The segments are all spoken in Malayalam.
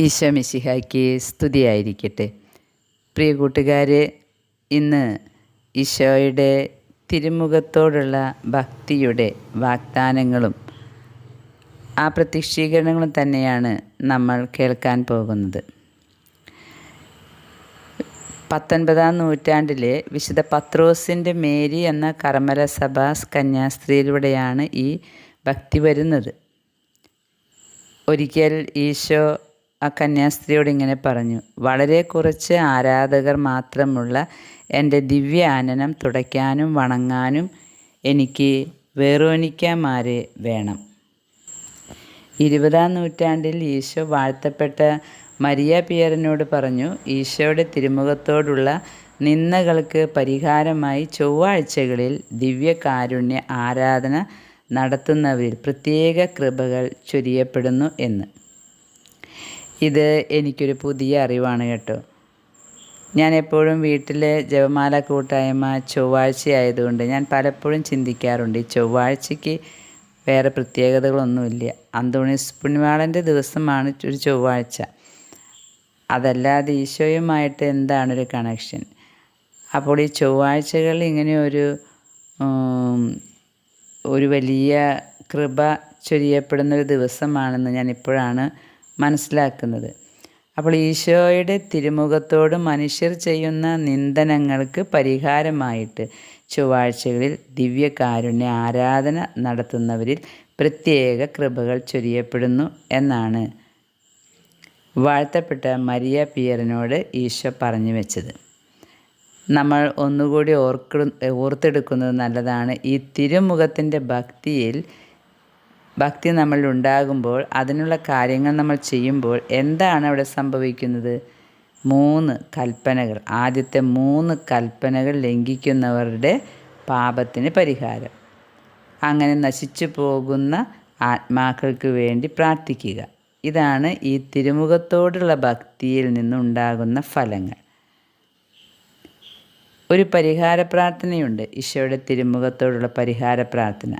ഈശോ മിശിഹായ്ക്ക് സ്തുതിയായിരിക്കട്ടെ. പ്രിയ കൂട്ടുകാരെ ഇന്ന് ഈശോയുടെ തിരുമുഖത്തോടുള്ള ഭക്തിയുടെ വാഗ്ദാനങ്ങളും ആ പ്രത്യക്ഷീകരണങ്ങളും തന്നെയാണ് നമ്മൾ കേൾക്കാൻ പോകുന്നത്. പത്തൊൻപതാം നൂറ്റാണ്ടിലെ വിശുദ്ധ പത്രോസിന്റെ മേരി എന്ന കർമ്മല സഭാസ് കന്യാസ്ത്രീയിലൂടെയാണ് ഈ ഭക്തി വരുന്നത്. ഒരിക്കൽ ഈശോ ആ കന്യാസ്ത്രീയോട് ഇങ്ങനെ പറഞ്ഞു വളരെ കുറച്ച് ആരാധകർ മാത്രമുള്ള എന്റെ ദിവ്യ ആനനം തുടയ്ക്കാനും വണങ്ങാനും എനിക്ക് വേറോനിക്കമാരെ വേണം. ഇരുപതാം നൂറ്റാണ്ടിൽ ഈശോ വാഴ്ത്തപ്പെട്ട മരിയ പിയറിനോട് പറഞ്ഞു ഈശോയുടെ തിരുമുഖത്തോടുള്ള നിന്ദകൾക്ക് പരിഹാരമായി ചൊവ്വാഴ്ചകളിൽ ദിവ്യകാരുണ്യ ആരാധന നടത്തുന്നവരിൽ പ്രത്യേക കൃപകൾ ചൊരിയപ്പെടുന്നു എന്ന്. ഇത് എനിക്കൊരു പുതിയ അറിവാണ് കേട്ടോ. ഞാൻ എപ്പോഴും വീട്ടിലെ ജപമാല കൂട്ടായ്മ ചൊവ്വാഴ്ച ആയതുകൊണ്ട് ഞാൻ പലപ്പോഴും ചിന്തിക്കാറുണ്ട്. ഈ ചൊവ്വാഴ്ചയ്ക്ക് വേറെ പ്രത്യേകതകളൊന്നുമില്ല. അന്തോണീസ് പുണ്യവാളന്റെ ദിവസമാണ് ഒരു ചൊവ്വാഴ്ച. അതല്ലാതെ ഈശോയുമായിട്ട് എന്താണൊരു കണക്ഷൻ അപ്പോൾ ഈ ചൊവ്വാഴ്ചകൾ ഇങ്ങനെ ഒരു ഒരു വലിയ കൃപ ചൊരിയപ്പെടുന്നൊരു ദിവസമാണെന്ന് ഞാൻ ഇപ്പോഴാണ് മനസ്സിലാക്കുന്നത്. അപ്പോൾ ഈശോയുടെ തിരുമുഖത്തോട് മനുഷ്യർ ചെയ്യുന്ന നിന്ദനങ്ങൾക്ക് പരിഹാരമായിട്ട് ചൊവ്വാഴ്ചകളിൽ ദിവ്യകാരുണ്യ ആരാധന നടത്തുന്നവരിൽ പ്രത്യേക കൃപകൾ ചൊരിയപ്പെടുന്നു എന്നാണ് വാഴ്ത്തപ്പെട്ട മരിയ പിയറിനോട് ഈശോ പറഞ്ഞു വെച്ചത്. നമ്മൾ ഒന്നുകൂടി ഓർക്ക ഓർത്തെടുക്കുന്നത് നല്ലതാണ്. ഈ തിരുമുഖത്തിന്റെ ഭക്തിയിൽ ഭക്തി നമ്മളിൽ ഉണ്ടാകുമ്പോൾ അതിനുള്ള കാര്യങ്ങൾ നമ്മൾ ചെയ്യുമ്പോൾ എന്താണ് അവിടെ സംഭവിക്കുന്നത്? മൂന്ന് കൽപ്പനകൾ. ആദ്യത്തെ മൂന്ന് കൽപ്പനകൾ ലംഘിക്കുന്നവരുടെ പാപത്തിന് പരിഹാരം. അങ്ങനെ നശിച്ചു പോകുന്ന ആത്മാക്കൾക്ക് വേണ്ടി പ്രാർത്ഥിക്കുക. ഇതാണ് ഈ തിരുമുഖത്തോടുള്ള ഭക്തിയിൽ നിന്നുണ്ടാകുന്ന ഫലങ്ങൾ. ഒരു പരിഹാര പ്രാർത്ഥനയുണ്ട്. ഈശോയുടെ തിരുമുഖത്തോടുള്ള പരിഹാര പ്രാർത്ഥന.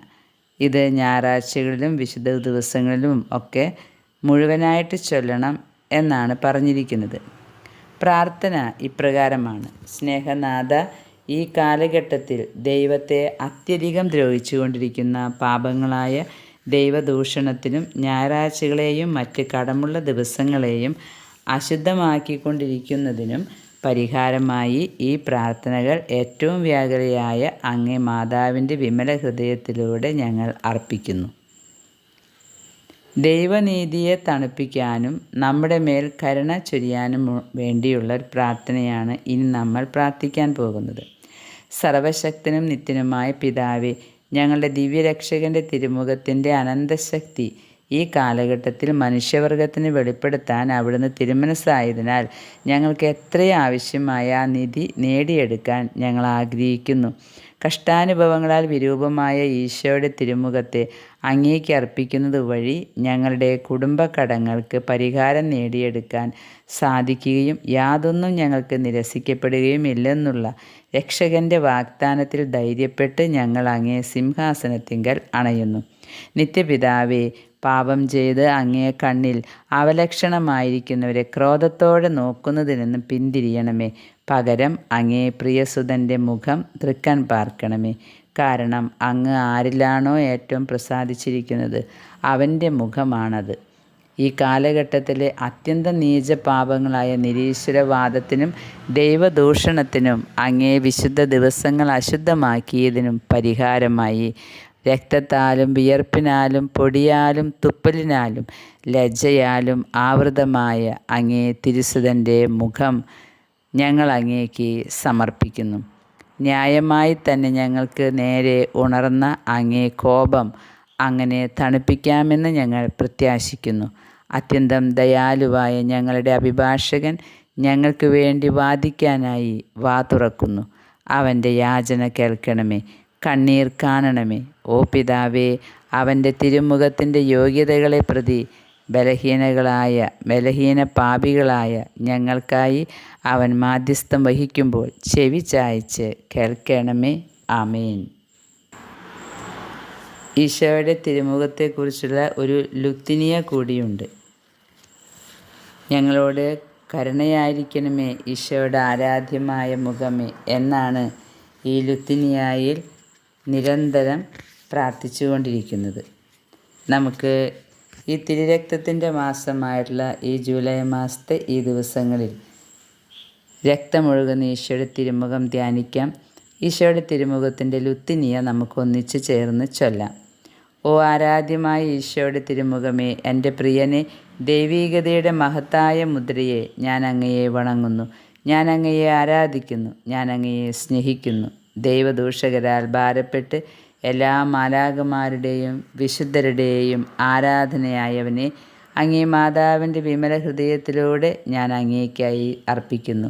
ഇത് ഞായറാഴ്ചകളിലും വിശുദ്ധ ദിവസങ്ങളിലും ഒക്കെ മുഴുവനായിട്ട് ചൊല്ലണം എന്നാണ് പറഞ്ഞിരിക്കുന്നത്. പ്രാർത്ഥന ഇപ്രകാരമാണ്. സ്നേഹനാഥ ഈ കാലഘട്ടത്തിൽ ദൈവത്തെ അത്യധികം ദ്രോഹിച്ചുകൊണ്ടിരിക്കുന്ന പാപങ്ങളായ ദൈവദൂഷണത്തിനും ഞായറാഴ്ചകളെയും മറ്റ് കടമുള്ള ദിവസങ്ങളെയും അശുദ്ധമാക്കിക്കൊണ്ടിരിക്കുന്നതിനും പരിഹാരമായി ഈ പ്രാർത്ഥനകൾ ഏറ്റവും വ്യാകുലയായ അങ്ങേ മാതാവിന്റെ വിമല ഹൃദയത്തിലൂടെ ഞങ്ങൾ അർപ്പിക്കുന്നു. ദൈവനീതിയെ തണുപ്പിക്കാനും നമ്മുടെ മേൽ കരുണ ചൊരിയാനും വേണ്ടിയുള്ള ഒരു പ്രാർത്ഥനയാണ് ഇനി നമ്മൾ പ്രാർത്ഥിക്കാൻ പോകുന്നത്. സർവശക്തനും നിത്യനുമായ പിതാവെ ഞങ്ങളുടെ ദിവ്യരക്ഷകന്റെ തിരുമുഖത്തിന്റെ അനന്തശക്തി ഈ കാലഘട്ടത്തിൽ മനുഷ്യവർഗത്തിന് വെളിപ്പെടുത്താൻ അവിടുന്ന് തിരുമനസ്സായതിനാൽ ഞങ്ങൾക്ക് എത്രയും ആവശ്യമായ നിധി നേടിയെടുക്കാൻ ഞങ്ങൾ ആഗ്രഹിക്കുന്നു. കഷ്ടാനുഭവങ്ങളാൽ വിരൂപമായ ഈശോയുടെ തിരുമുഖത്തെ അങ്ങേക്ക് അർപ്പിക്കുന്നത് വഴി ഞങ്ങളുടെ കുടുംബക്കടങ്ങൾക്ക് പരിഹാരം നേടിയെടുക്കാൻ സാധിക്കുകയും യാതൊന്നും ഞങ്ങൾക്ക് നിരസിക്കപ്പെടുകയും ഇല്ലെന്നുള്ള രക്ഷകന്റെ വാഗ്ദാനത്തിൽ ധൈര്യപ്പെട്ട് ഞങ്ങൾ അങ്ങേ സിംഹാസനത്തിങ്കൽ അണയുന്നു. നിത്യപിതാവേ പാപം ചെയ്ത് അങ്ങേ കണ്ണിൽ അവലക്ഷണമായിരിക്കുന്നവരെ ക്രോധത്തോടെ നോക്കുന്നതിൽ നിന്ന് പിന്തിരിയണമേ. പകരം അങ്ങേ പ്രിയസുതന്റെ മുഖം തൃക്കാൻ പാർക്കണമേ. കാരണം അങ്ങ് ആരിലാണോ ഏറ്റവും പ്രസാദിച്ചിരിക്കുന്നത്? അവന്റെ മുഖമാണത്. ഈ കാലഘട്ടത്തിലെ അത്യന്തം നീച പാപങ്ങളായ നിരീശ്വരവാദത്തിനും ദൈവദൂഷണത്തിനും അങ്ങേ വിശുദ്ധ ദിവസങ്ങൾ അശുദ്ധമാക്കിയതിനും പരിഹാരമായി. രക്തത്താലും വിയർപ്പിനാലും പൊടിയാലും തുപ്പലിനാലും ലജ്ജയാലും ആവൃതമായ അങ്ങേ തിരുസുതന്റെ മുഖം ഞങ്ങൾ അങ്ങേക്ക് സമർപ്പിക്കുന്നു. ന്യായമായി തന്നെ ഞങ്ങൾക്ക് നേരെ ഉണർന്ന അങ്ങേ കോപം അങ്ങനെ തണുപ്പിക്കാമെന്ന് ഞങ്ങൾ പ്രത്യാശിക്കുന്നു. അത്യന്തം ദയാലുവായ ഞങ്ങളുടെ അഭിഭാഷകൻ ഞങ്ങൾക്ക് വേണ്ടി വാദിക്കാനായി വാ തുറക്കുന്നു. അവന്റെ യാചന കേൾക്കണമേ കണ്ണീർ കാണണമേ. ഓ പിതാവേ അവന്റെ തിരുമുഖത്തിന്റെ യോഗ്യതകളെ പ്രതി ബലഹീനകളായ ബലഹീന പാപികളായ ഞങ്ങൾക്കായി അവൻ മാധ്യസ്ഥം വഹിക്കുമ്പോൾ ചെവി ചായച്ച് കേൾക്കണമേ. ആമേൻ. ഈശോയുടെ തിരുമുഖത്തെക്കുറിച്ചുള്ള ഒരു ലുത്തിനിയ കൂടിയുണ്ട്. ഞങ്ങളോട് കരുണയായിരിക്കണമേ ഈശോയുടെ ആരാധ്യമായ മുഖമേ എന്നാണ് ഈ ലുത്തിനിയായിൽ നിരന്തരം പ്രാർത്ഥിച്ചുകൊണ്ടിരിക്കുന്നത്. നമുക്ക് ഈ തിരുരക്തത്തിന്റെ മാസമായിട്ടുള്ള ഈ ജൂലൈ മാസത്തെ ഈ ദിവസങ്ങളിൽ രക്തമൊഴുകുന്ന ഈശോയുടെ തിരുമുഖം ധ്യാനിക്കാം. ഈശോയുടെ തിരുമുഖത്തിന്റെ ലുത്തിനിയ നമുക്കൊന്നിച്ച് ചേർന്ന് ചൊല്ലാം. ഓ ആരാധ്യമായ ഈശോയുടെ തിരുമുഖമേ എന്റെ പ്രിയനെ ദൈവീകതയുടെ മഹത്തായ മുദ്രയെ ഞാൻ അങ്ങയെ വണങ്ങുന്നു. ഞാൻ അങ്ങയെ ആരാധിക്കുന്നു. ഞാൻ അങ്ങയെ സ്നേഹിക്കുന്നു. ദൈവദൂഷകരാൽ ഭാരപ്പെട്ട് എല്ലാ മാലാകമാരുടെയും വിശുദ്ധരുടെയും ആരാധനയായവനെ അങ്ങേ മാതാവിന്റെ വിമല ഹൃദയത്തിലൂടെ ഞാൻ അങ്ങേക്കായി അർപ്പിക്കുന്നു.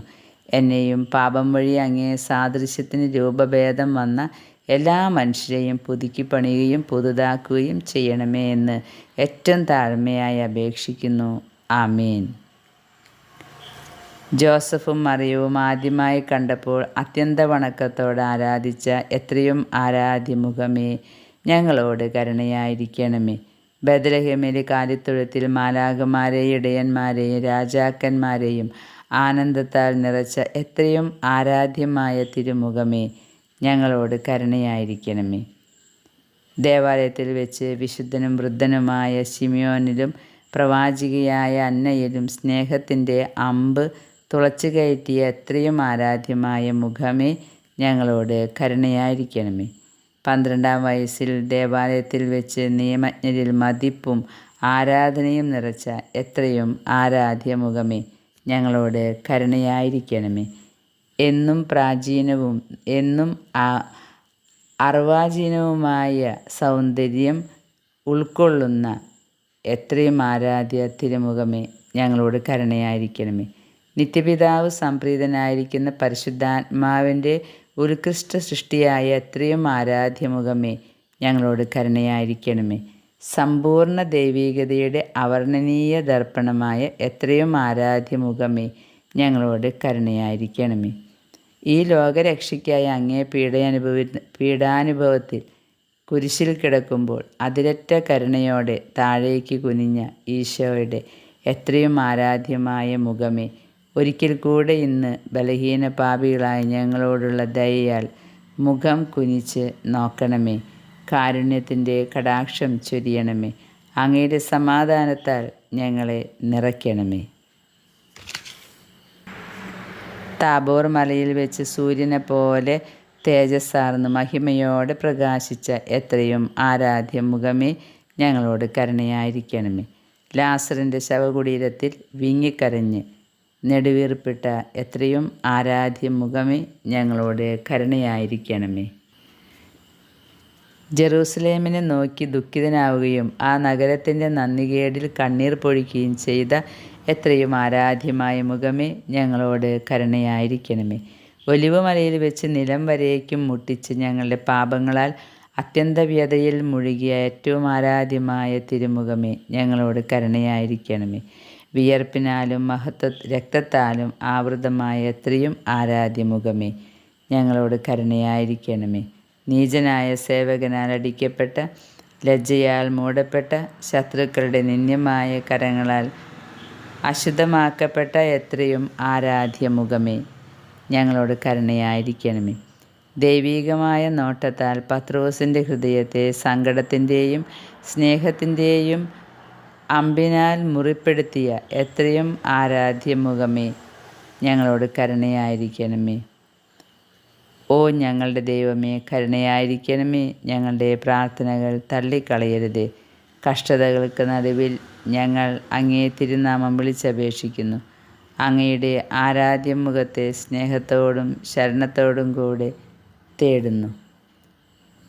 എന്നെയും പാപം വഴി അങ്ങേ സാദൃശ്യത്തിന് രൂപഭേദം വന്ന എല്ലാ മനുഷ്യരെയും പുതുക്കി പണിയുകയും പുതുതാക്കുകയും ചെയ്യണമേ എന്ന് ഏറ്റവും താഴ്മയായി അപേക്ഷിക്കുന്നു. ആമീൻ. ജോസഫും മറിയവും ആദ്യമായി കണ്ടപ്പോൾ അത്യന്ത വണക്കത്തോടെ ആരാധിച്ച എത്രയും ആരാധ്യമുഖമേ ഞങ്ങളോട് കരുണയായിരിക്കണമേ. ബദലഹമിലെ കാലിത്തൊഴുത്തിൽ മാലാകുമാരെയും ഇടയന്മാരെയും രാജാക്കന്മാരെയും ആനന്ദത്താൽ നിറച്ച എത്രയും ആരാധ്യമായ തിരുമുഖമേ ഞങ്ങളോട് കരുണയായിരിക്കണമേ. ദേവാലയത്തിൽ വെച്ച് വിശുദ്ധനും വൃദ്ധനുമായ ശിമിയോനിലും പ്രവാചികയായ അന്നയിലും സ്നേഹത്തിന്റെ അമ്പ് തുളച്ചു കയറ്റിയ എത്രയും ആരാധ്യമായ മുഖമേ ഞങ്ങളോട് കരുണയായിരിക്കണമേ. പന്ത്രണ്ടാം വയസ്സിൽ ദേവാലയത്തിൽ വെച്ച് നിയമജ്ഞരിൽ മതിപ്പും ആരാധനയും നിറച്ച എത്രയും ആരാധ്യ മുഖമേ ഞങ്ങളോട് കരുണയായിരിക്കണമേ. എന്നും പ്രാചീനവും എന്നും അർവാചീനവുമായ സൗന്ദര്യം ഉൾക്കൊള്ളുന്ന എത്രയും ആരാധ്യ തിരുമുഖമേ ഞങ്ങളോട് കരുണയായിരിക്കണമേ. നിത്യപിതാവ് സംപ്രീതനായിരിക്കുന്ന പരിശുദ്ധാത്മാവിന്റെ ഉത്കൃഷ്ട സൃഷ്ടിയായ എത്രയും ആരാധ്യമുഖമേ ഞങ്ങളോട് കരുണയായിരിക്കണമേ. സമ്പൂർണ ദൈവീകതയുടെ അവർണനീയ ദർപ്പണമായ എത്രയും ആരാധ്യമുഖമേ ഞങ്ങളോട് കരുണയായിരിക്കണമേ. ഈ ലോകരക്ഷയ്ക്കായി അങ്ങേ പീഡയനുഭവ പീഡാനുഭവത്തിൽ കുരിശിൽ കിടക്കുമ്പോൾ അതിരറ്റ കരുണയോടെ താഴേക്ക് കുനിഞ്ഞ ഈശോയുടെ എത്രയും ആരാധ്യമായ മുഖമേ ഒരിക്കൽ കൂടെ ഇന്ന് ബലഹീന പാപികളായ ഞങ്ങളോടുള്ള ദയയാൽ മുഖം കുനിച്ച് നോക്കണമേ. കാരുണ്യത്തിന്റെ കടാക്ഷം ചൊരിയണമേ. അങ്ങയുടെ സമാധാനത്താൽ ഞങ്ങളെ നിറയ്ക്കണമേ. താബോർ മലയിൽ വെച്ച് സൂര്യനെ പോലെ തേജസ്സാർന്ന് മഹിമയോടെ പ്രകാശിച്ച എത്രയും ആരാധ്യ മുഖമേ ഞങ്ങളോട് കരുണയായിരിക്കണമേ. ലാസറിന്റെ ശവകുടീരത്തിൽ വിങ്ങിക്കരഞ്ഞ് നെടുവീർപ്പിട്ട എത്രയും ആരാധ്യ മുഖമേ ഞങ്ങളോട് കരുണയായിരിക്കണമേ. ജെറൂസലേമിനെ നോക്കി ദുഃഖിതനാവുകയും ആ നഗരത്തിന്റെ നന്ദികേടിൽ കണ്ണീർ പൊഴിക്കുകയും ചെയ്ത എത്രയും ആരാധ്യമായ മുഖമേ ഞങ്ങളോട് കരുണയായിരിക്കണമേ. ഒലിവുമലയിൽ വെച്ച് നിലം വരേക്കും മുട്ടിച്ച് ഞങ്ങളുടെ പാപങ്ങളാൽ അത്യന്തവ്യതയിൽ മുഴുകിയ ഏറ്റവും ആരാധ്യമായ തിരുമുഖമേ ഞങ്ങളോട് കരുണയായിരിക്കണമേ. വിയർപ്പിനാലും മഹത്വ രക്തത്താലും ആവൃതമായ എത്രയും ആരാധ്യമുഖമേ ഞങ്ങളോട് കരുണയായിരിക്കണമേ. നീചനായ സേവകനാൽ അടിക്കപ്പെട്ട ലജ്ജയാൽ മൂടപ്പെട്ട ശത്രുക്കളുടെ നിന്യമായ കരങ്ങളാൽ അശുദ്ധമാക്കപ്പെട്ട എത്രയും ആരാധ്യ മുഖമേ ഞങ്ങളോട് കരുണയായിരിക്കണമേ. ദൈവീകമായ നോട്ടത്താൽ പത്രോസിന്റെ ഹൃദയത്തെ സങ്കടത്തിന്റെയും സ്നേഹത്തിന്റെയും അമ്പിനാൽ മുറിപ്പെടുത്തിയ എത്രയും ആരാധ്യ മുഖമേ ഞങ്ങളോട് കരുണയായിരിക്കണമേ. ഓ ഞങ്ങളുടെ ദൈവമേ കരുണയായിരിക്കണമേ. ഞങ്ങളുടെ പ്രാർത്ഥനകൾ തള്ളിക്കളയരുത്. കഷ്ടതകൾക്ക് നടുവിൽ ഞങ്ങൾ അങ്ങേ തിരുനാമം വിളിച്ചപേക്ഷിക്കുന്നു. അങ്ങയുടെ ആരാധ്യ മുഖത്തെ സ്നേഹത്തോടും ശരണത്തോടും കൂടെ തേടുന്നു.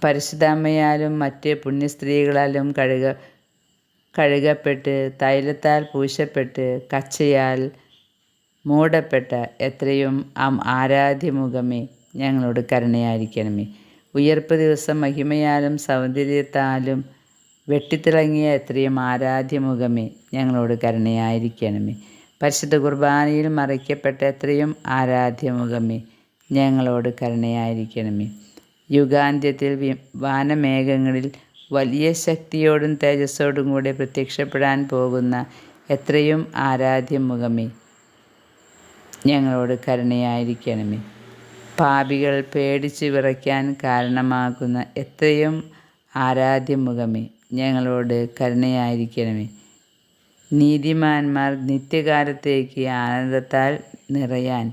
പരിശുദ്ധാമ്മയാലും മറ്റ് പുണ്യസ്ത്രീകളാലും കഴുക കഴുകപ്പെട്ട് തൈലത്താൽ പൂശപ്പെട്ട് കച്ചയാൽ മൂടപ്പെട്ട എത്രയും ആരാധ്യമുഖമേ. ഞങ്ങളോട് കരുണയായിരിക്കണമേ. ഉയർപ്പ് ദിവസം മഹിമയാലും സൗന്ദര്യത്താലും വെട്ടിത്തിളങ്ങിയ എത്രയും ആരാധ്യമുഖമേ ഞങ്ങളോട് കരുണയായിരിക്കണമേ. പരിശുദ്ധ കുർബാനയിൽ മറയ്ക്കപ്പെട്ട എത്രയും ആരാധ്യമുഖമേ ഞങ്ങളോട് കരുണയായിരിക്കണമേ. യുഗാന്ത്യത്തിൽ വാനമേഘങ്ങളിൽ വലിയ ശക്തിയോടും തേജസ്സോടും കൂടെ പ്രത്യക്ഷപ്പെടാൻ പോകുന്ന എത്രയും ആരാധ്യമുഖമേ ഞങ്ങളോട് കരുണയായിരിക്കണമേ. പാപികൾ പേടിച്ച് വിറയ്ക്കാൻ കാരണമാകുന്ന എത്രയും ആരാധ്യമുഖമേ ഞങ്ങളോട് കരുണയായിരിക്കണമേ. നീതിമാന്മാർ നിത്യകാലത്തേക്ക് ആനന്ദത്താൽ നിറയാൻ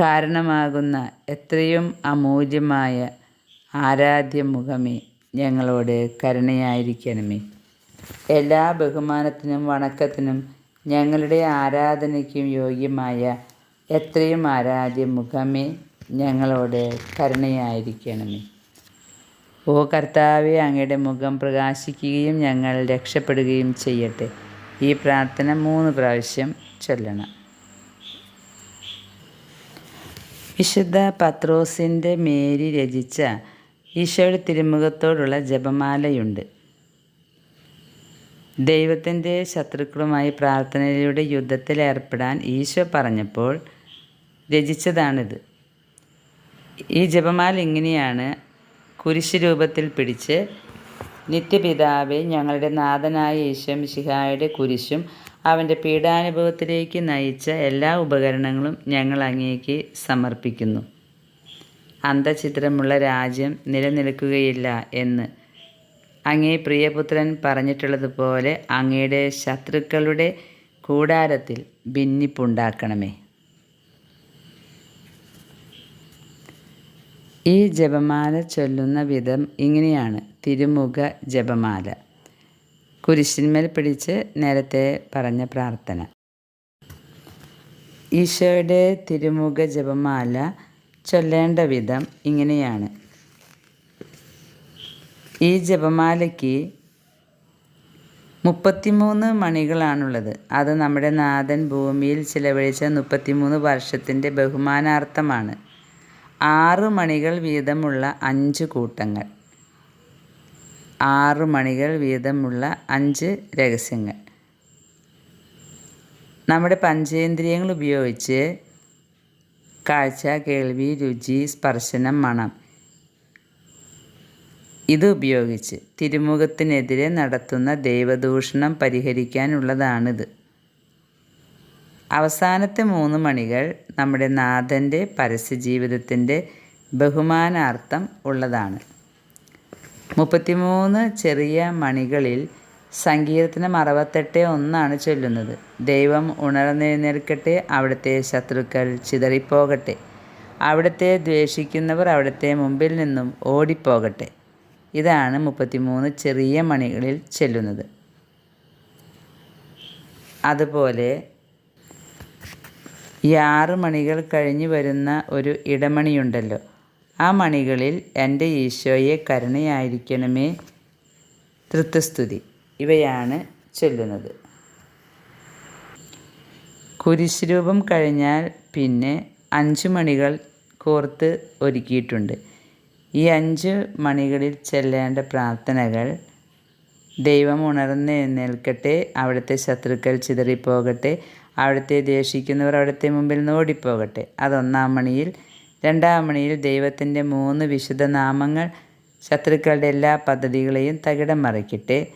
കാരണമാകുന്ന എത്രയും അമൂല്യമായ ആരാധ്യമുഖമേ ഞങ്ങളോട് കരുണയായിരിക്കണമേ. എല്ലാ ബഹുമാനത്തിനും വണക്കത്തിനും ഞങ്ങളുടെ ആരാധനയ്ക്കും യോഗ്യമായ എത്രയും ആരാധ്യ മുഖമേ ഞങ്ങളോട് കരുണയായിരിക്കണമേ. ഓ കർത്താവെ അങ്ങയുടെ മുഖം പ്രകാശിക്കുകയും ഞങ്ങൾ രക്ഷപ്പെടുകയും ചെയ്യട്ടെ. ഈ പ്രാർത്ഥന മൂന്ന് പ്രാവശ്യം ചൊല്ലണം. വിശുദ്ധ പത്രോസിന്റെ മേരി രചിച്ച ഈശോയുടെ തിരുമുഖത്തോടുള്ള ജപമാലയുണ്ട്. ദൈവത്തിന്റെ ശത്രുക്കളുമായി പ്രാർത്ഥനയിലൂടെ യുദ്ധത്തിൽ ഏർപ്പെടാൻ ഈശോ പറഞ്ഞപ്പോൾ രചിച്ചതാണിത്. ഈ ജപമാല ഇങ്ങനെയാണ്. കുരിശ് രൂപത്തിൽ പിടിച്ച് നിത്യപിതാവെ ഞങ്ങളുടെ നാഥനായ ഈശോ മിശിഹായുടെ കുരിശും അവന്റെ പീഡാനുഭവത്തിലേക്ക് നയിച്ച എല്ലാ ഉപകരണങ്ങളും ഞങ്ങൾ അങ്ങേക്ക് സമർപ്പിക്കുന്നു. അന്തചിത്രമുള്ള രാജ്യം നിലനിൽക്കുകയില്ല എന്ന് അങ്ങേ പ്രിയപുത്രൻ പറഞ്ഞിട്ടുള്ളതുപോലെ അങ്ങയുടെ ശത്രുക്കളുടെ കൂടാരത്തിൽ ഭിന്നിപ്പുണ്ടാക്കണമേ. ഈ ജപമാല ചൊല്ലുന്ന വിധം ഇങ്ങനെയാണ്. തിരുമുഖ ജപമാല. കുരിശിന്മേൽ പിടിച്ച് നേരത്തെ പറഞ്ഞ പ്രാർത്ഥന. ഈശോയുടെ തിരുമുഖ ജപമാല ചൊല്ലേണ്ട വിധം ഇങ്ങനെയാണ്. ഈ ജപമാലയ്ക്ക് മുപ്പത്തിമൂന്ന് മണികളാണുള്ളത്. അത് നമ്മുടെ നാഥൻ ഭൂമിയിൽ ചിലവഴിച്ച മുപ്പത്തിമൂന്ന് വർഷത്തിന്റെ ബഹുമാനാർത്ഥമാണ്. ആറ് മണികൾ വീതമുള്ള അഞ്ച് കൂട്ടങ്ങൾ. ആറ് മണികൾ വീതമുള്ള അഞ്ച് രഹസ്യങ്ങൾ. നമ്മുടെ പഞ്ചേന്ദ്രിയങ്ങൾ ഉപയോഗിച്ച് കാഴ്ച കേൾവി രുചി സ്പർശനം മണം ഇത് ഉപയോഗിച്ച് തിരുമുഖത്തിനെതിരെ നടത്തുന്ന ദൈവദൂഷണം പരിഹരിക്കാനുള്ളതാണിത്. അവസാനത്തെ മൂന്ന് മണികൾ നമ്മുടെ നാഥന്റെ പരസ്യജീവിതത്തിന്റെ ബഹുമാനാർത്ഥം ഉള്ളതാണ്. മുപ്പത്തിമൂന്ന് ചെറിയ മണികളിൽ സങ്കീർത്തനം അറുപത്തെട്ട് ഒന്നാണ് ചൊല്ലുന്നത്. ദൈവം ഉണർന്നെഴുന്നേൽക്കട്ടെ അവിടുത്തെ ശത്രുക്കൾ ചിതറിപ്പോകട്ടെ അവിടുത്തെ ദ്വേഷിക്കുന്നവർ അവിടുത്തെ മുമ്പിൽ നിന്നും ഓടിപ്പോകട്ടെ. ഇതാണ് മുപ്പത്തിമൂന്ന് ചെറിയ മണികളിൽ ചെല്ലുന്നത്. അതുപോലെ ഈ ആറ് മണികൾ കഴിഞ്ഞ് വരുന്ന ഒരു ഇടമണിയുണ്ടല്ലോ. ആ മണികളിൽ എന്റെ ഈശോയെ കരുണയായിരിക്കണമേ. തൃത്വസ്തുതി. ഇവയാണ് ചൊല്ലുന്നത്. കുരിശുരൂപം കഴിഞ്ഞാൽ പിന്നെ അഞ്ച് മണികൾ കോർത്ത് ഒരുക്കിയിട്ടുണ്ട്. ഈ അഞ്ച് മണികളിൽ ചെല്ലേണ്ട പ്രാർത്ഥനകൾ ദൈവം ഉണർന്ന് നിൽക്കട്ടെ അവിടുത്തെ ശത്രുക്കൾ ചിതറിപ്പോകട്ടെ അവിടുത്തെ ദേഷിക്കുന്നവർ അവിടുത്തെ മുമ്പിൽ നിന്ന് ഓടിപ്പോകട്ടെ. അതൊന്നാം മണിയിൽ രണ്ടാം മണിയിൽ ദൈവത്തിന്റെ മൂന്ന് വിശുദ്ധ നാമങ്ങൾ ശത്രുക്കളുടെ എല്ലാ പദ്ധതികളെയും തകിടം മറിക്കട്ടെ.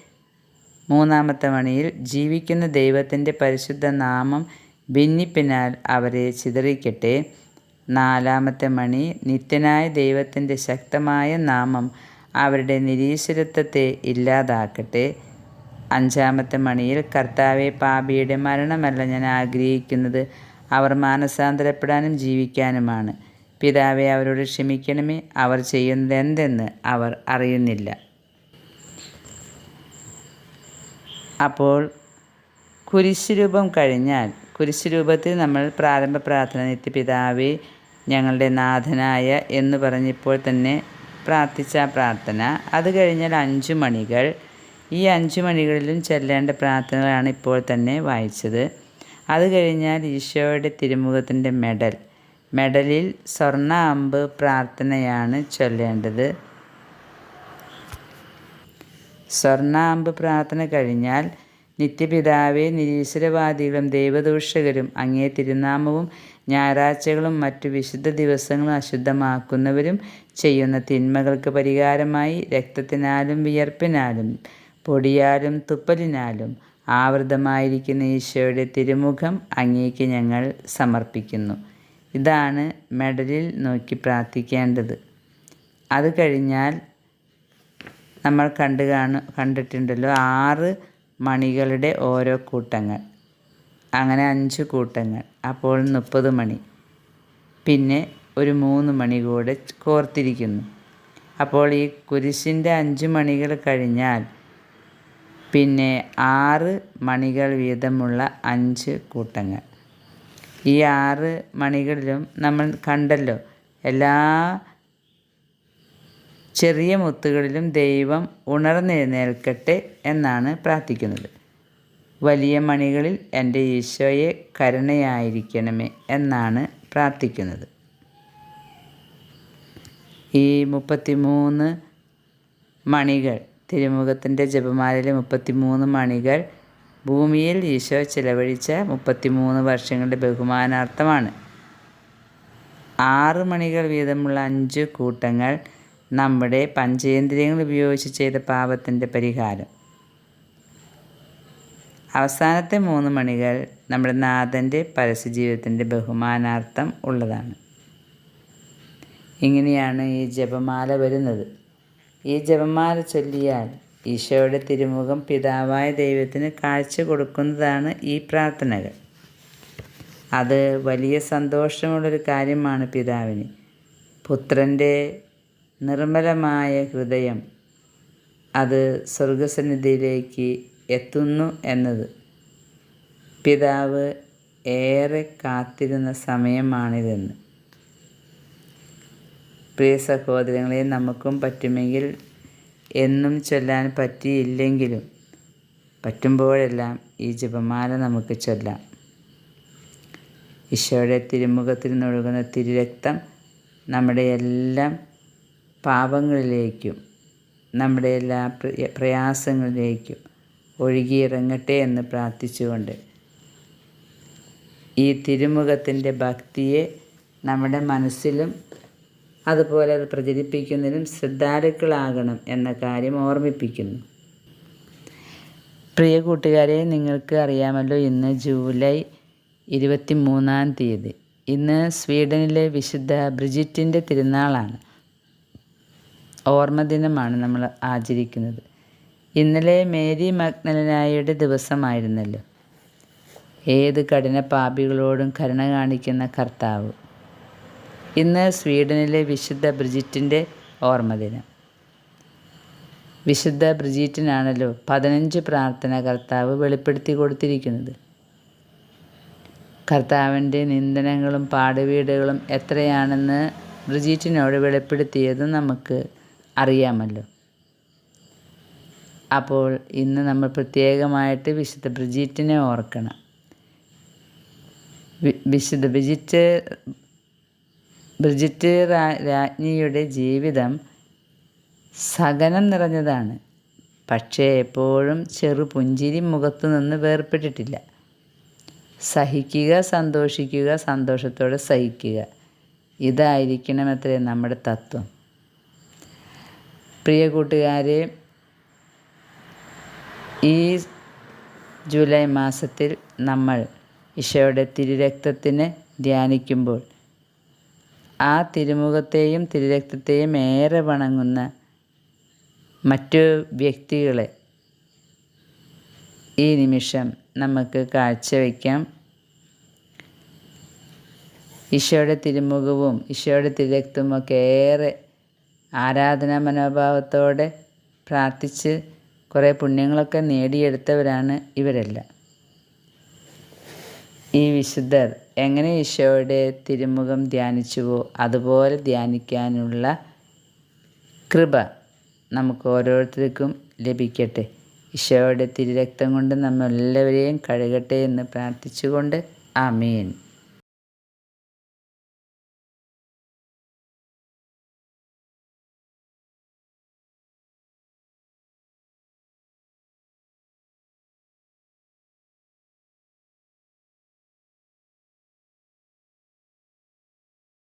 മൂന്നാമത്തെ മണിയിൽ ജീവിക്കുന്ന ദൈവത്തിന്റെ പരിശുദ്ധ നാമം ഭിന്നിപ്പിനാൽ അവരെ ചിതറിക്കട്ടെ. നാലാമത്തെ മണി നിത്യനായ ദൈവത്തിന്റെ ശക്തമായ നാമം അവരുടെ നിരീശ്വരത്വത്തെ ഇല്ലാതാക്കട്ടെ. അഞ്ചാമത്തെ മണിയിൽ കർത്താവെ പാപിയുടെ മരണമല്ല ഞാൻ ആഗ്രഹിക്കുന്നത്. അവർ മാനസാന്തരപ്പെടാനും ജീവിക്കാനുമാണ്. പിതാവെ അവരോട് ക്ഷമിക്കണമേ. അവർ ചെയ്യുന്നത് എന്തെന്ന് അവർ അറിയുന്നില്ല. അപ്പോൾ കുരിശുരൂപം കഴിഞ്ഞാൽ കുരിശുരൂപത്തിൽ നമ്മൾ പ്രാരംഭ പ്രാർത്ഥന നിത്യപിതാവേ ഞങ്ങളുടെ നാഥനായ എന്ന് പറഞ്ഞിപ്പോൾ തന്നെ പ്രാർത്ഥിച്ച പ്രാർത്ഥന. അത് കഴിഞ്ഞാൽ അഞ്ചു മണികൾ ഈ അഞ്ചു മണികളിലും ചെല്ലേണ്ട പ്രാർത്ഥനകളാണ് ഇപ്പോൾ തന്നെ വായിച്ചത്. അത് കഴിഞ്ഞാൽ ഈശോയുടെ തിരുമുഖത്തിന്റെ മെഡൽ. മെഡലിൽ സ്വർണ അമ്പ് പ്രാർത്ഥനയാണ് ചൊല്ലേണ്ടത്. സ്വർണ അമ്പ് പ്രാർത്ഥന കഴിഞ്ഞാൽ നിത്യപിതാവെ നിരീശ്വരവാദികളും ദൈവദൂഷകരും അങ്ങേ തിരുനാമവും ഞായറാഴ്ചകളും മറ്റു വിശുദ്ധ ദിവസങ്ങളും അശുദ്ധമാക്കുന്നവരും ചെയ്യുന്ന തിന്മകൾക്ക് പരിഹാരമായി രക്തത്തിനാലും വിയർപ്പിനാലും പൊടിയാലും തുപ്പലിനാലും ആവൃതമായിരിക്കുന്ന ഈശോയുടെ തിരുമുഖം അങ്ങേക്ക് ഞങ്ങൾ സമർപ്പിക്കുന്നു. ഇതാണ് മെഡലിൽ നോക്കി പ്രാർത്ഥിക്കേണ്ടത്. അത് കഴിഞ്ഞാൽ നമ്മൾ കണ്ടു കാണു കണ്ടിട്ടുണ്ടല്ലോ ആറ് മണികളുടെ ഓരോ കൂട്ടങ്ങൾ. അങ്ങനെ അഞ്ച് കൂട്ടങ്ങൾ. അപ്പോൾ മുപ്പത് മണി. പിന്നെ ഒരു മൂന്ന് മണി കൂടെ കോർത്തിരിക്കുന്നു. അപ്പോൾ ഈ കുരിശിന്റെ അഞ്ച് മണികൾ കഴിഞ്ഞാൽ പിന്നെ ആറ് മണികൾ വീതമുള്ള അഞ്ച് കൂട്ടങ്ങൾ. ഈ ആറ് മണികളിലും നമ്മൾ കണ്ടല്ലോ എല്ലാ ചെറിയ മുത്തുകളിലും ദൈവം ഉണർന്നെഴുന്നേൽക്കട്ടെ എന്നാണ് പ്രാർത്ഥിക്കുന്നത്. വലിയ മണികളിൽ എന്റെ ഈശോയെ കരുണയായിരിക്കണമേ എന്നാണ് പ്രാർത്ഥിക്കുന്നത്. ഈ മുപ്പത്തിമൂന്ന് മണികൾ തിരുമുഖത്തിന്റെ ജപമാലയിലെ മുപ്പത്തിമൂന്ന് മണികൾ ഭൂമിയിൽ ഈശോ ചിലവഴിച്ച മുപ്പത്തിമൂന്ന് വർഷങ്ങളുടെ ബഹുമാനാർത്ഥമാണ്. ആറ് മണികൾ വീതമുള്ള അഞ്ച് കൂട്ടങ്ങൾ നമ്മുടെ പഞ്ചേന്ദ്രിയങ്ങൾ ഉപയോഗിച്ച് ചെയ്ത പാപത്തിന്റെ പരിഹാരം. അവസാനത്തെ മൂന്ന് മണികൾ നമ്മുടെ നാഥന്റെ പരസ്യജീവിതത്തിന്റെ ബഹുമാനാർത്ഥം ഉള്ളതാണ്. ഇങ്ങനെയാണ് ഈ ജപമാല വരുന്നത്. ഈ ജപമാല ചൊല്ലിയാൽ ഈശോയുടെ തിരുമുഖം പിതാവായ ദൈവത്തിന് കാഴ്ച കൊടുക്കുന്നതാണ് ഈ പ്രാർത്ഥനകൾ. അത് വലിയ സന്തോഷമുള്ളൊരു കാര്യമാണ് പിതാവിന്. പുത്രന്റെ നിർമ്മലമായ ഹൃദയം അത് സ്വർഗസന്നിധിയിലേക്ക് എത്തുന്നു എന്നത് പിതാവ് ഏറെ കാത്തിരുന്ന സമയമാണിതെന്ന്. പ്രിയ സഹോദരങ്ങളെ നമുക്കും പറ്റുമെങ്കിൽ എന്നും ചൊല്ലാൻ പറ്റിയില്ലെങ്കിലും പറ്റുമ്പോഴെല്ലാം ഈ ജപമാല നമുക്ക് ചൊല്ലാം. ഈശോയുടെ തിരുമുഖത്തിൽ നിന്നൊഴുകുന്ന തിരുരക്തം നമ്മുടെ എല്ലാം പാപങ്ങളിലേക്കും നമ്മുടെ എല്ലാ പ്രയാസങ്ങളിലേക്കും ഒഴുകിയിറങ്ങട്ടെ എന്ന് പ്രാർത്ഥിച്ചുകൊണ്ട് ഈ തിരുമുഖത്തിന്റെ ഭക്തിയെ നമ്മുടെ മനസ്സിലും അതുപോലെ അത് പ്രചരിപ്പിക്കുന്നതിനും ശ്രദ്ധാലുക്കളാകണം എന്ന കാര്യം ഓർമ്മിപ്പിക്കുന്നു. പ്രിയ കൂട്ടുകാരെ നിങ്ങൾക്ക് അറിയാമല്ലോ ഇന്ന് ജൂലൈ ഇരുപത്തി മൂന്നാം തീയതി. ഇന്ന് സ്വീഡനിലെ വിശുദ്ധ ബ്രിജിറ്റിന്റെ തിരുനാളാണ്. ഓർമ്മദിനമാണ് നമ്മൾ ആചരിക്കുന്നത്. ഇന്നലെ മേരി മഗ്നലനായയുടെ ദിവസമായിരുന്നല്ലോ. ഏത് കഠിന പാപികളോടും കരുണ കാണിക്കുന്ന കർത്താവ് ഇന്ന് സ്വീഡനിലെ വിശുദ്ധ ബ്രിജിറ്റിന്റെ ഓർമ്മദിനം. വിശുദ്ധ ബ്രിജിറ്റിനാണല്ലോ പതിനഞ്ച് പ്രാർത്ഥന കർത്താവ് വെളിപ്പെടുത്തി കൊടുത്തിരിക്കുന്നത്. കർത്താവിന്റെ നിന്ദനങ്ങളും പാടുവീടുകളും എത്രയാണെന്ന് ബ്രിജിറ്റിനോട് വെളിപ്പെടുത്തിയത് നമുക്ക് അറിയാമല്ലോ. അപ്പോൾ ഇന്ന് നമ്മൾ പ്രത്യേകമായിട്ട് വിശുദ്ധ ബ്രിജിറ്റിനെ ഓർക്കണം. വിശുദ്ധ ബ്രിജിറ്റ് ബ്രിജിറ്റ് രാജ്ഞിയുടെ ജീവിതം സകനം നിറഞ്ഞതാണ്. പക്ഷേ എപ്പോഴും ചെറു പുഞ്ചിരി മുഖത്തു നിന്ന് വേർപ്പെട്ടിട്ടില്ല സഹിക്കുക സന്തോഷിക്കുക സന്തോഷത്തോടെ സഹിക്കുക. ഇതായിരിക്കണമത്രേ നമ്മുടെ തത്വം. പ്രിയ കൂട്ടുകാരെ ഈ ജൂലൈ മാസത്തിൽ നമ്മൾ ഈശോയുടെ തിരുരക്തത്തിന് ധ്യാനിക്കുമ്പോൾ ആ തിരുമുഖത്തെയും തിരുരക്തത്തെയും ഏറെ വണങ്ങുന്ന മറ്റു വ്യക്തികളെ ഈ നിമിഷം നമുക്ക് കാഴ്ചവെക്കാം ഈശോയുടെ തിരുമുഖവും ഈശോയുടെ തിരക്തും ഒക്കെ ഏറെ ആരാധനാ മനോഭാവത്തോടെ പ്രാർത്ഥിച്ച് കുറേ പുണ്യങ്ങളൊക്കെ നേടിയെടുത്തവരാണ് ഇവരെല്ലാം. ഈ വിശുദ്ധർ എങ്ങനെ ഈശോയുടെ തിരുമുഖം ധ്യാനിച്ചുവോ അതുപോലെ ധ്യാനിക്കാനുള്ള കൃപ നമുക്ക് ഓരോരുത്തർക്കും ലഭിക്കട്ടെ. ഈശോയുടെ തിരുരക്തം കൊണ്ട് നമ്മളെല്ലാവരെയും കഴുകട്ടെ എന്ന് പ്രാർത്ഥിച്ചുകൊണ്ട് ആമീൻ.